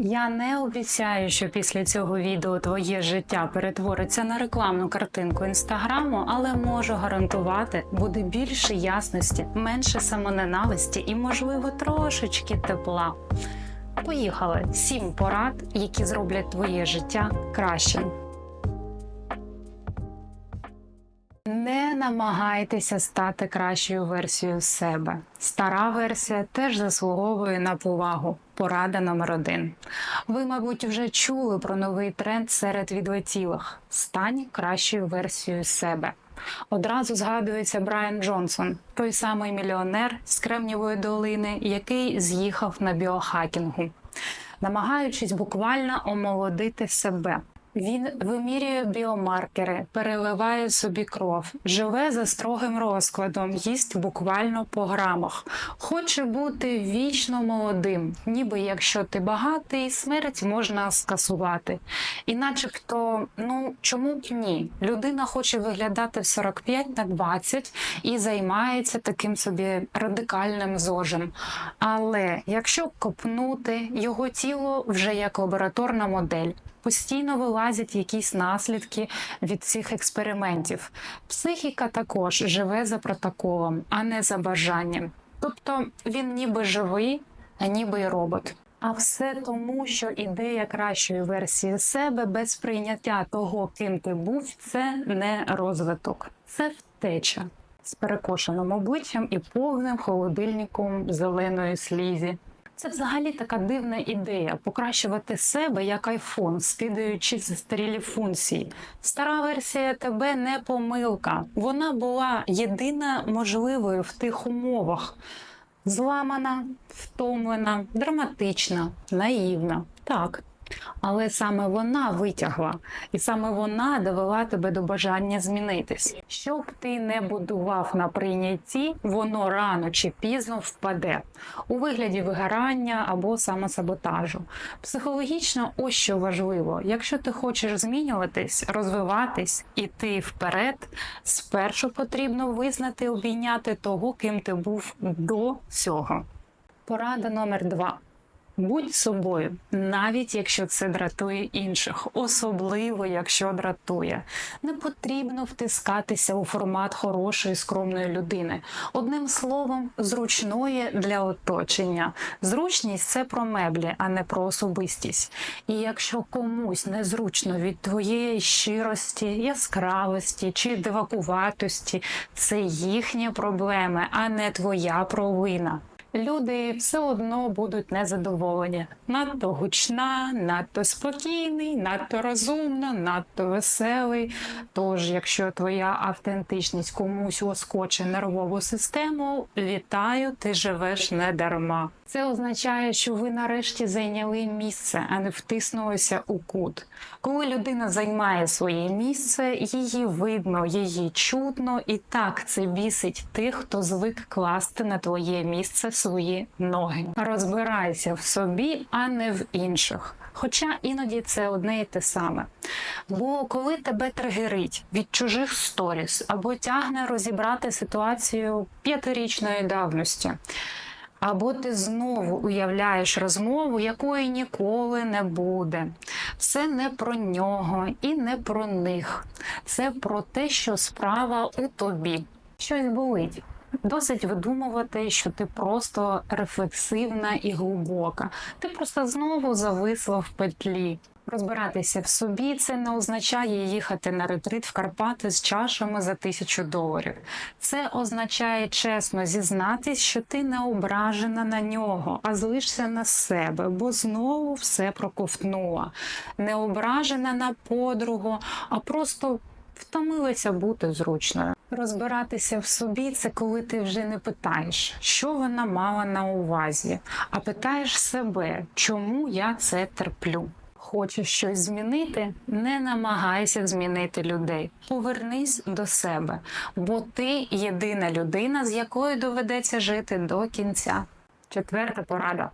Я не обіцяю, що після цього відео твоє життя перетвориться на рекламну картинку інстаграму, але можу гарантувати, буде більше ясності, менше самоненависті і, можливо, трошечки тепла. Поїхали! Сім порад, які зроблять твоє життя кращим. Намагайтеся стати кращою версією себе. Стара версія теж заслуговує на повагу. Порада номер один. Ви, мабуть, вже чули про новий тренд серед відлетілих. Стань кращою версією себе. Одразу згадується Брайан Джонсон, той самий мільйонер з Кремнівої долини, який з'їхав на біохакінгу, намагаючись буквально омолодити себе. Він вимірює біомаркери, переливає собі кров, живе за строгим розкладом, їсть буквально по грамах. Хоче бути вічно молодим, ніби якщо ти багатий, смерть можна скасувати. І начебто, ну чому б ні? Людина хоче виглядати в 45 на 20 і займається таким собі радикальним зожем. Але якщо копнути, його тіло вже як лабораторна модель. Постійно вилазять якісь наслідки від цих експериментів. Психіка також живе за протоколом, а не за бажанням. Тобто він ніби живий, а ніби й робот. А все тому, що ідея кращої версії себе без прийняття того, ким ти був, це не розвиток, це втеча з перекошеним обличчям і повним холодильником зеленої слізі. Це взагалі така дивна ідея покращувати себе як айфон, скидаючи застарілі функції. Стара версія тебе не помилка. Вона була єдина можливою в тих умовах. Зламана, втомлена, драматична, наївна. Так. Але саме вона витягла, і саме вона довела тебе до бажання змінитись. Що б ти не будував на прийнятті, воно рано чи пізно впаде у вигляді вигорання або самосаботажу. Психологічно, ось що важливо: якщо ти хочеш змінюватись, розвиватись, іти вперед, спершу потрібно визнати, обійняти того, ким ти був до цього. Порада номер два. Будь собою, навіть якщо це дратує інших, особливо якщо дратує. Не потрібно втискатися у формат хорошої скромної людини. Одним словом, зручної для оточення. Зручність це про меблі, а не про особистість. І якщо комусь незручно від твоєї щирості, яскравості чи дивакуватості, це їхні проблеми, а не твоя провина. Люди все одно будуть незадоволені. Надто гучна, надто спокійний, надто розумна, надто веселий. Тож, якщо твоя автентичність комусь оскоче нервову систему, вітаю, ти живеш не дарма. Це означає, що ви нарешті зайняли місце, а не втиснулися у кут. Коли людина займає своє місце, її видно, її чутно, і так це бісить тих, хто звик класти на твоє місце свої ноги. Розбирайся в собі, а не в інших. Хоча іноді це одне і те саме. Бо коли тебе тригерить від чужих сторіс або тягне розібрати ситуацію п'ятирічної давності. Або ти знову уявляєш розмову, якої ніколи не буде. Це не про нього і не про них. Це про те, що справа у тобі. Щось болить. Досить видумувати, що ти просто рефлексивна і глибока. Ти просто знову зависла в петлі. Розбиратися в собі це не означає їхати на ретрит в Карпати з чашами за тисячу доларів. Це означає чесно зізнатись, що ти не ображена на нього, а злишся на себе, бо знову все проковтнула. Не ображена на подругу, а просто втомилася бути зручною. Розбиратися в собі це коли ти вже не питаєш, що вона мала на увазі, а питаєш себе, чому я це терплю. Хочеш щось змінити, не намагайся змінити людей. Повернись до себе, бо ти єдина людина, з якою доведеться жити до кінця. Четверта порада.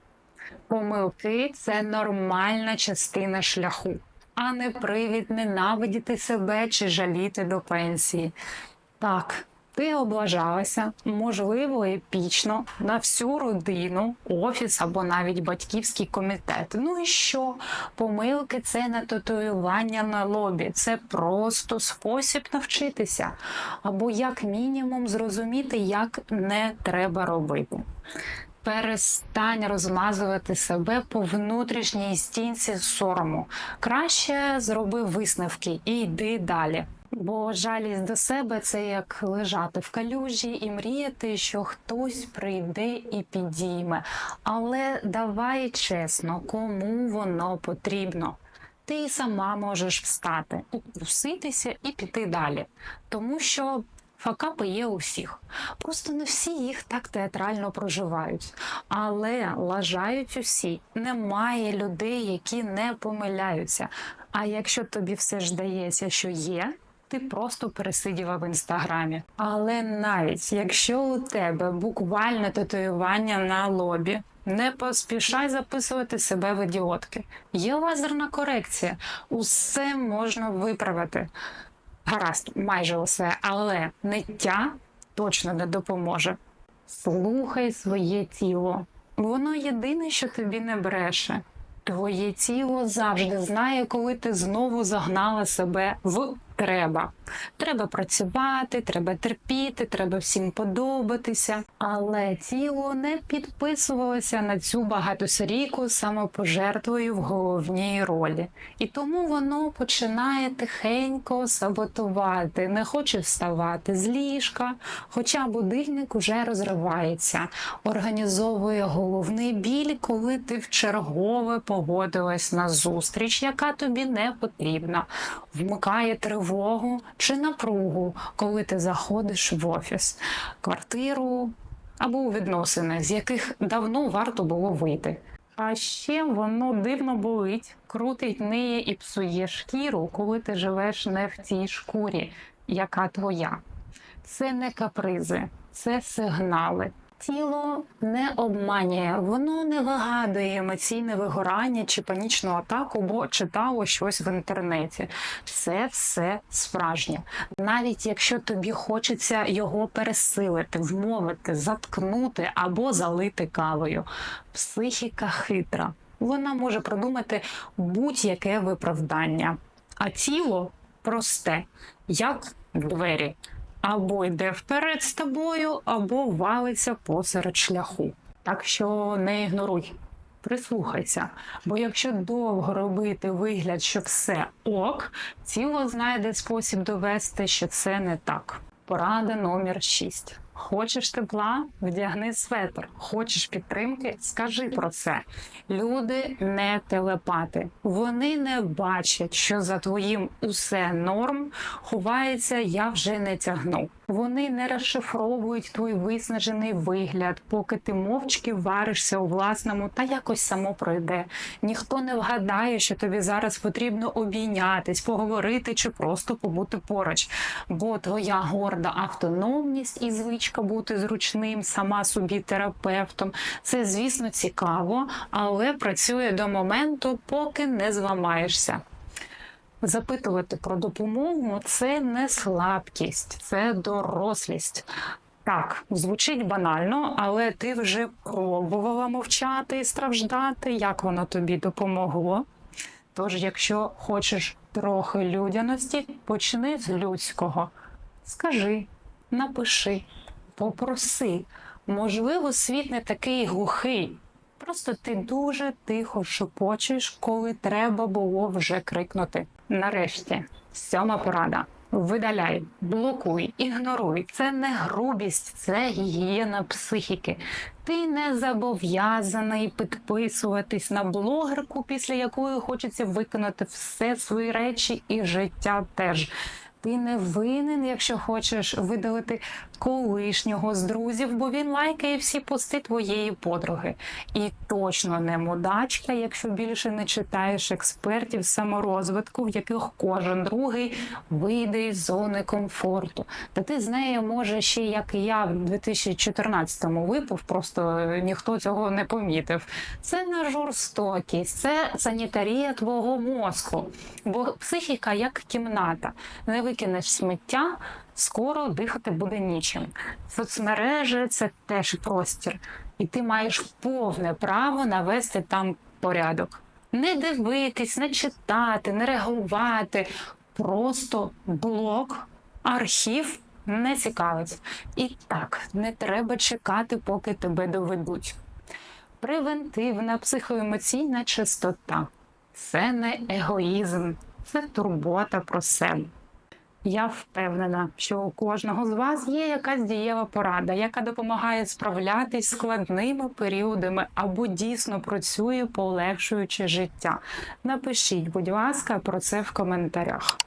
Помилки це нормальна частина шляху, а не привід ненавидіти себе чи жаліти до пенсії. Так, Ти облажалася, можливо, епічно на всю родину, офіс або навіть батьківський комітет. Ну і що? Помилки це не татуювання на лобі, це просто спосіб навчитися, або як мінімум зрозуміти, як не треба робити. Перестань розмазувати себе по внутрішній стінці сорому. Краще зроби висновки і йди далі. Бо жалість до себе це як лежати в калюжі і мріяти, що хтось прийде і підійме. Але давай чесно, кому воно потрібно. Ти сама можеш встати, укуситися і піти далі. Тому що факапи є у всіх. Просто не всі їх так театрально проживають. Але лажають усі. Немає людей, які не помиляються. А якщо тобі все ж здається, що є, ти просто пересиділа в інстаграмі. Але навіть якщо у тебе буквально татуювання на лобі, не поспішай записувати себе в ідіотки. Є лазерна корекція, усе можна виправити. Гаразд, майже усе, але ниття точно не допоможе. Слухай своє тіло. Воно єдине, що тобі не бреше. Твоє тіло завжди знає, коли ти знову загнала себе в треба. Треба працювати, треба терпіти, треба всім подобатися. Але тіло не підписувалося на цю багатосерійку самопожертвою в головній ролі. І тому воно починає тихенько саботувати, не хоче вставати з ліжка, хоча будильник уже розривається, організовує головний біль, коли ти вчергове погодилась на зустріч, яка тобі не потрібна, вмикає тривогу чи напругу, коли ти заходиш в офіс, квартиру або у відносини, з яких давно варто було вийти. А ще воно дивно болить, крутить неї і псує шкіру, коли ти живеш не в цій шкурі, яка твоя. Це не капризи, це сигнали. Тіло не обманює, воно не вигадує емоційне вигорання чи панічну атаку, бо читало щось в інтернеті. Це все справжнє. Навіть якщо тобі хочеться його пересилити, вмовити, заткнути або залити кавою. Психіка хитра. Вона може продумати будь-яке виправдання, а тіло просте, як двері або йде вперед з тобою, або валиться посеред шляху. Так що не ігноруй, прислухайся. Бо якщо довго робити вигляд, що все ок, тіло знайде спосіб довести, що це не так. Порада номер 6. Хочеш тепла, вдягни светр. Хочеш підтримки, скажи про це. Люди не телепати. Вони не бачать, що за твоїм усе норм ховається я вже не тягну. Вони не розшифровують твій виснажений вигляд, поки ти мовчки варишся у власному та якось само пройде. Ніхто не вгадає, що тобі зараз потрібно обійнятись, поговорити чи просто побути поруч. Бо твоя горда автономність і звичка бути зручним, сама собі терапевтом. Це, звісно, цікаво, але працює до моменту, поки не зламаєшся. Запитувати про допомогу це не слабкість, це дорослість. Так, звучить банально, але ти вже пробувала мовчати і страждати, як воно тобі допомогло. Тож, якщо хочеш трохи людяності, почни з людського. Скажи, напиши, попроси. Можливо, світ не такий глухий. Просто ти дуже тихо шепочеш, коли треба було вже крикнути. Нарешті, сьома порада. Видаляй, блокуй, ігноруй. Це не грубість, це гігієна психіки. Ти не зобов'язаний підписуватись на блогерку, після якої хочеться виконати все свої речі і життя теж. Ти не винен, якщо хочеш видалити колишнього з друзів, бо він лайкає всі пости твоєї подруги. І точно не мудачка, якщо більше не читаєш експертів саморозвитку, в яких кожен другий вийде із зони комфорту. Та ти з нею може ще як і я в 2014-му випав, просто ніхто цього не помітив. Це не жорстокість, це санітарія твого мозку. Бо психіка як кімната. Не викинеш сміття, Скоро дихати буде нічим. Соцмережі це теж простір, і ти маєш повне право навести там порядок. Не дивитись, не читати, не реагувати. Просто блок, архів не цікавить. І так, не треба чекати, поки тебе доведуть. Превентивна психоемоційна чистота це не егоїзм, це турбота про себе. Я впевнена, що у кожного з вас є якась дієва порада, яка допомагає справлятись складними періодами або дійсно працює, полегшуючи життя. Напишіть, будь ласка, про це в коментарях.